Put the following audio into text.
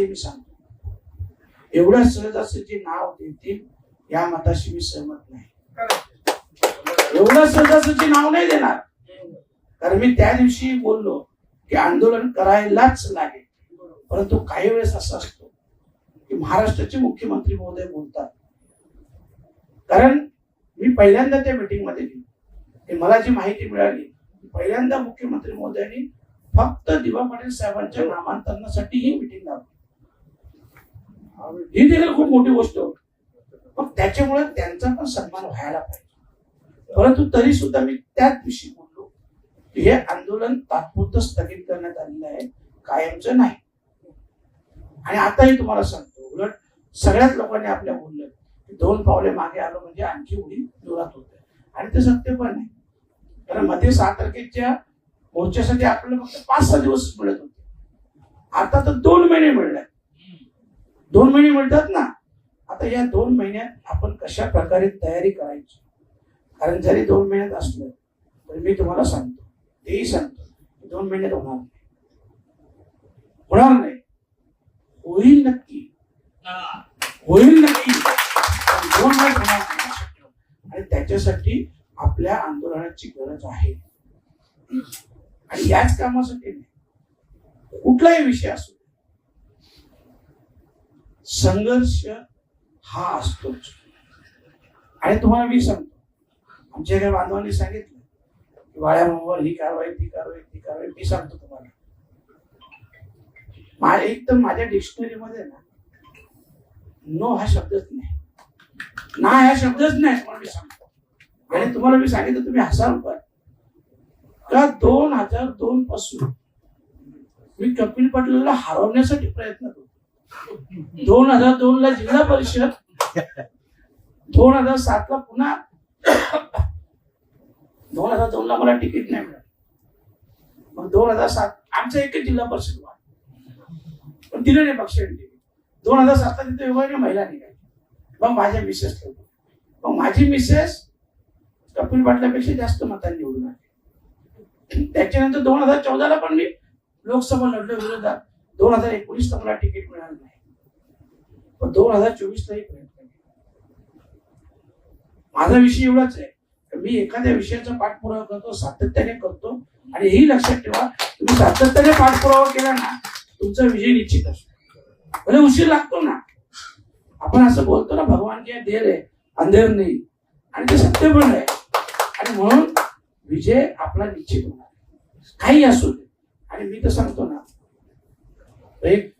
आजही मी सांगतो एवढ्या जे नाव देतील या मताशी मी सहमत नाही. एवढं सहजासहजी नाव नाही देणार. कारण मी त्या दिवशी बोललो की आंदोलन करायलाच लागेल. परंतु काही वेळेस असं असतो की महाराष्ट्राचे मुख्यमंत्री महोदय बोलतात. कारण मी पहिल्यांदा त्या मीटिंगमध्ये गेलो. आणि मला जी माहिती मिळाली पहिल्यांदा मुख्यमंत्री महोदयांनी फक्त दिवा पाटील साहेबांच्या नामांतरणासाठी ही मिटिंग लावली. ही देखील खूप मोठी गोष्ट होती. मग त्याच्यामुळे त्यांचा पण सन्मान व्हायला पाहिजे. परंतु तरी सुद्धा मी त्याच दिवशी बोललो की हे आंदोलन तात्पुरतं स्थगित करण्यात आलेलं आहे कायमचं नाही. आणि आताही तुम्हाला सांगतो उलट सगळ्याच लोकांनी आपल्या बोललं की दोन पावले मागे आलो म्हणजे आणखी उडी जोरात होते. आणि ते सत्य पण नाही कारण मध्ये सहा तारखेच्या मोर्चासाठी आपल्याला फक्त पाच सहा दिवस मिळत होते. आता तर दोन महिने मिळणार. दोन महिने मिळतात ना. आता या दोन महिन्यात आपण कशा प्रकारे तयारी करायची? कारण जरी दोन महिन्यात असलं तरी मी तुम्हाला सांगतो. तेही सांगतो. दोन महिन्यात होणार नाही. होणार नाही. होईल नक्की. होईल नक्की. दोन महिन्यात होणार नाही. आणि त्याच्यासाठी आपल्या आंदोलनाची गरज आहे. आणि याच कामासाठी नाही. कुठलाही विषय असो संघर्ष हा असतोच आणि तुम्हाला मी सांगतो. आमच्या एका बांधवांनी सांगितलं की वाळ्या मोबाईल ही कारवाई ती कारवाई ती कारवाई. मी सांगतो तुम्हाला. एक तर माझ्या डिक्शनरी मध्ये ना नो हा शब्दच नाही. ना हा शब्दच नाही तुम्हाला मी सांगतो. आणि तुम्हाला मी सांगितलं तुम्ही हसाल पण. का दोन हजार दोन पासून मी कपिल पाटीलला हरवण्यासाठी प्रयत्न करतो? दोन हजार दोन ला जिल्हा परिषद दोन हजार सात ला पुन्हा दोन हजार दोन ला मला तिकीट नाही मिळालं. मग दोन हजार सात आमचा एकच जिल्हा परिषद पण दिलं नाही पक्षाने तिकीट दोन हजार सातला तिथे विभागीय महिला निघाली. मग माझ्या मिसेस मग माझी मिसेस कपिल पाटलापेक्षा जास्त मतांनी निवडून आली. त्याच्यानंतर दोन हजार चौदाला पण मी लोकसभा लढलो विरोधात. दोन हजार एकोणीस मला तिकीट मिळालं नाही. पण दोन हजार चोवीस लाही प्रयत्न केला माझा विषय एवढाच आहे. मी एखाद्या विषयाचा पाठपुरावा करतो सातत्याने करतो आणि हेही लक्षात ठेवा तुम्ही सातत्याने पाठपुरावा केला ना तुमचा विजय निश्चित असतो. भले उशीर लागतो ना. आपण असं बोलतो ना भगवान जे देर आहे अंधेर नाही. आणि ते सत्य पण आहे. आणि म्हणून विजय आपला निश्चित होणार काही असू दे. आणि मी तर सांगतो ना एक